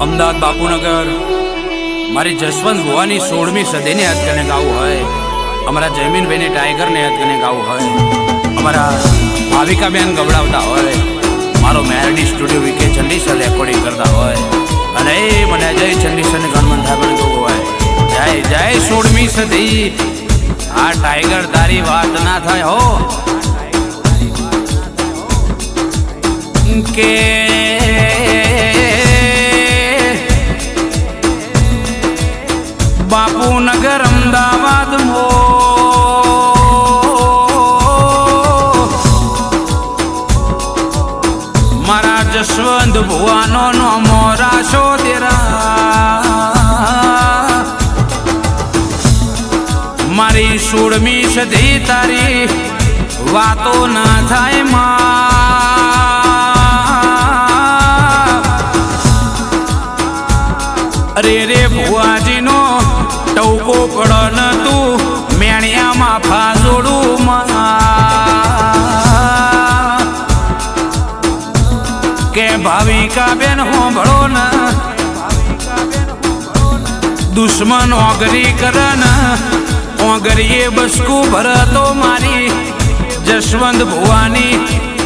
અમદાવાદ બાપુનગર. મારી જસવંત ભુવાની સોળમી સદીને યાદ ગાવું હોય. અમારા જયમીનભાઈને ટાઈગરને યાદ ગાવું હોય. અમારા ભાવિકાબેન ગવડાવતા હોય. મારો મેરડી સ્ટુડિયો વિકે ચંડીસર રેકોર્ડિંગ કરતા હોય. અને એ મને જય ચંડીસરને ગણમન પણ જોવું હોય. જય જય સોળમી સદી. આ ટાઈગર તારી વાત ના થાય હો. કે સોળમી સદી તારી વાતો ના થાયમાં. અરે રે ભુવાજીનો ટવકો પડન તું મેણિયામાં ફાજોડું માં. કે ભાવિકા બેન હોંભળો ન. દુશ્મન ઓગરી કરન. ઓગરીએ બસકું ભરતો મારી. જશવંત ભુવાની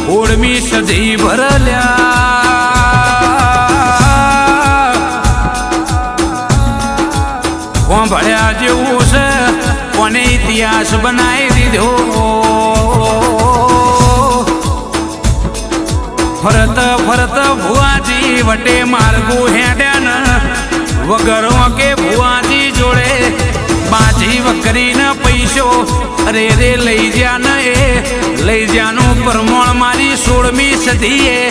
ઓળમી સદી ભરલ્યા. ભળ્યા જેવું છે, કોને ઇતિહાસ બનાવી દીધો? ફરત ફરત ભુવાજી વટે માર્ગું હેડ્યા વગર કે બાજી પૈસો. અરે રે, લઈ જ્યાં ન એ. લઈ જ્યાંનું પ્રમાણ મારી સોળમી સદીએ.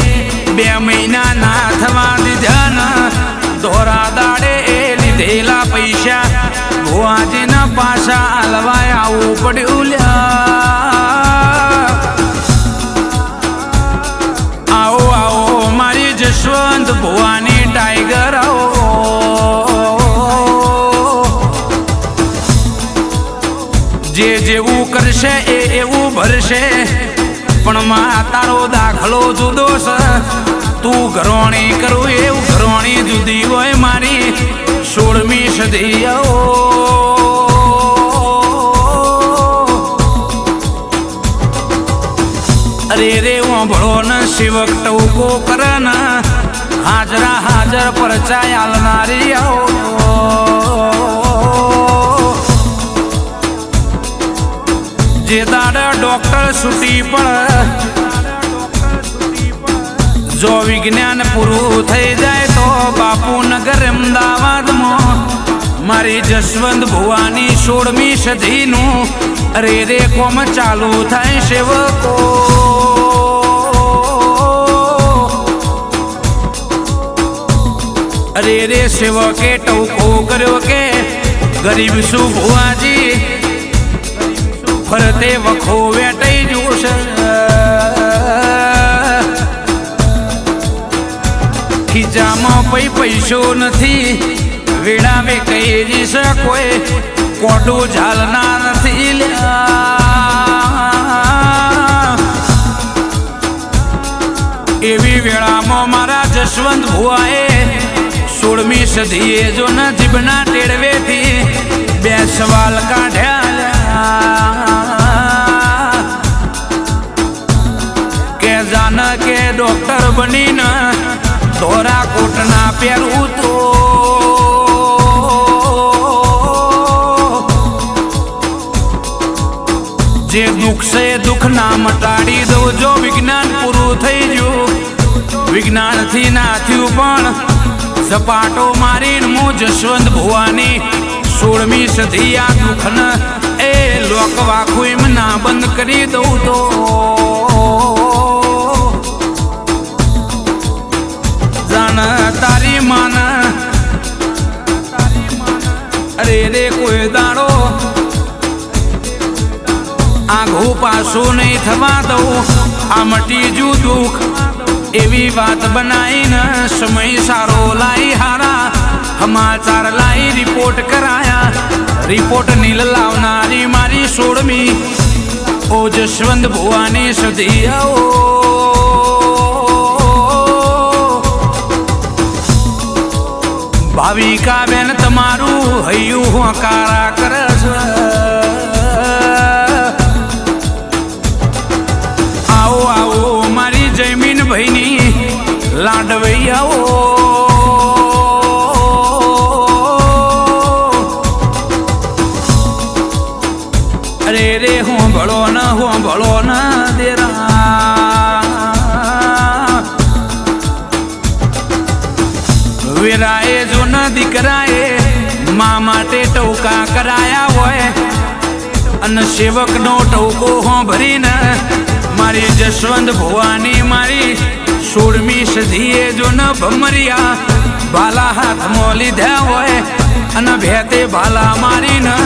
બે મહિના ના થવા દીધા ને, દોરા દાડે એ લીધેલા પૈસા. ભુવાજીના પાછા હલવાય આવું પડ્યું લ્યા. આવો આવો, મારી જશવંત ભુવાની ટાઈગર. કરશે એ એવું ભરશે. પણ માં દાખલો જુદો છે તું ઘરોણી કરું એવું ઘરોણી જુદી હોય મારી. સોળમી સદી આવો અરે રે ઓંભળો ન શિવક ટવકો કર ન. હાજરા હાજર પરચાય આલનારી આવો જે દાડે ડોક્ટર છૂટી પણ જો વિજ્ઞાન પૂરું થઈ જાય તો બાપુનગર અમદાવાદમાં. મારી જસવંત ભુવાની સોળમી સદીનું અરે રે કોમ ચાલુ થાય સેવકો. અરે રે સેવકે ટવકો કર્યો કે ગરીબ શું ભુવાજી ફરતે વખો વેટાઈ જોશે. ખીચામાં પૈ પૈસો નથી વેડાવે કઈ રીસ કોઈ કોટું ઝાલના નથી લ્યા. એવી વેળામાં મારા જસવંત ભુવાએ સોળમી સદીએ જો ન જીભના ટેડવેથી બે સવાલ કાઢ્યા. જાન કે ડોક્ટર બનીને ધોરા કોટના પહેરવું તો. જે દુઃખ છે દુઃખ ના મટાડી દઉં. જો વિજ્ઞાન પૂરું થઈ ગયું, વિજ્ઞાનથી ના થયું પણ સપાટો મારીને હું જશવંત ભુવાની સોળમી સધી આ દુઃખને એ લોકવા એમ ના બંધ કરી દઉં તો. પાછું નહીં થવા દઉં, આ મટી જુ દુઃખ. એવી વાત બનાવીને સમય સારો લાઈ હારા. સમાચાર લાઈ રિપોર્ટ કરાયા. રિપોર્ટ નીલ લાવનારી મારી સોળમી. ઓ જશવંત ભુવાની સુધી આવો ભાવિકા બેન તમારું હૈયું હોકારા કરે છે રે હું ભળો ન હું ભળો ન દેરા. વેરાએ જો ન દીકરાએ મા માટે ટૌકા કરાયા હોય. અને સેવકનો હું ભરી ન મારી જસવંત ભવાની મારી સોળમી સદીએ જો ન ભમરિયા ભાલા હાથમાં લીધા હોય. અને ભેતે ભાલા મારીને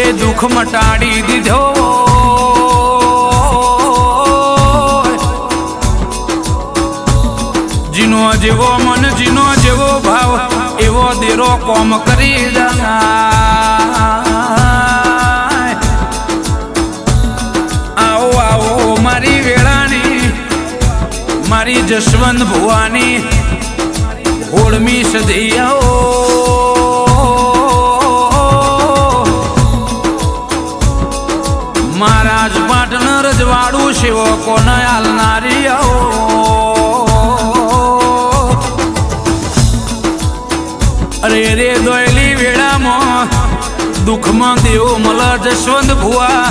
એ દુઃખ મટાડી દીધો. જીનો જેવો મન, જીનો જેવો ભાવ, એવો દેરો કોમ કરી જાય આવો આવો, મારી વેળાની, મારી જસવંત ભુવાની ઓળમી સધી આવો શિવો કોને હાલનારી આવો અરે રે દોયલી વેળામાં દુઃખમાં દેવ મલ જશવંત ભુવા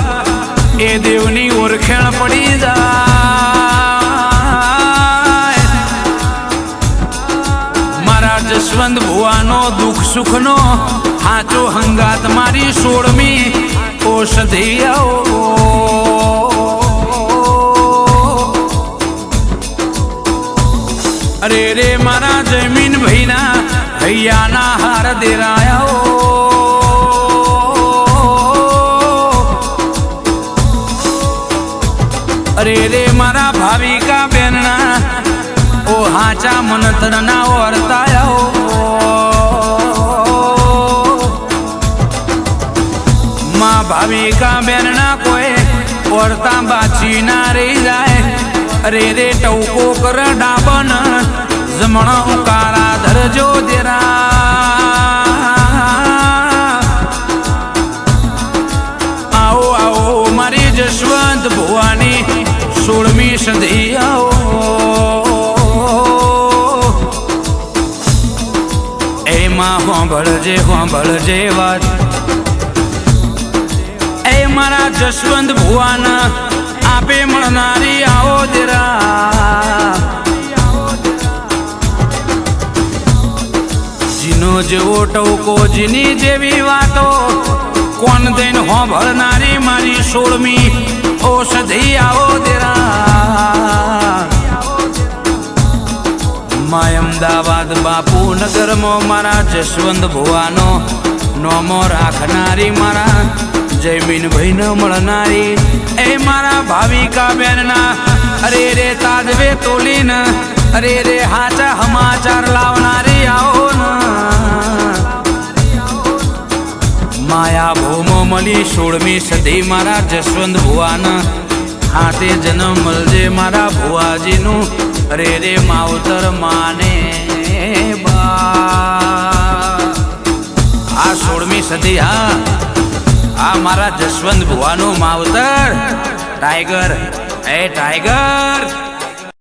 એ દેવની ઓળખેણ પડી જાય મારા જશવંત ભુવાનો દુઃખ સુખનો હાચો હંગાત મારી સોળમી ઔષધિ આવો અરે રે મારા જમીન ભાઈના હૈયાના હાર દેરાયા. અરે રે મારા ભાવિકા બેનના, ઓ હાચા મનતરના વર્તાયો માં ભાવિકા બેનના કોઈ વર્તા બાચી ના રહી જાય. અરે રે ટૌકો કર ડાબન જમણ ઉકારા ધરજો દેરા. આવો આવો, મારી જશવંત ભુવાની સોળમી સદી, આવો. એમાં હોંભળજે હોંભળજે વાત. એ મારા જશવંત ભુવાના આપે મળનારી આવો દેરા. જેવો ટવકો જીની જેવી વાતો. કોણ દઈને હોંભળનારી મારી સોળમી ઔષધિ આવો દેરા. માય અમદાવાદ બાપુ નગરમાં મારા જશવંત ભુવાનો નોમો રાખનારી મારા જયમીન ભાઈને મળનારી. એ મારા ભાવિકા બેનના, અરે રે તાજવે તોલીન, અરે રે હાચા હમાચાર લાવનારી આવો ને. માયા ભૂમો મળી સોળમી સદી મારા જસવંત ભુવાના. હાથે જન્મ મળજે મારા ભુવાજીનું. રે રે માવતર માને બા. આ સોળમી સદી, હા. આ મારા જસવંત ભુવાનું માવતર. ટાઈગર, એ ટાઈગર.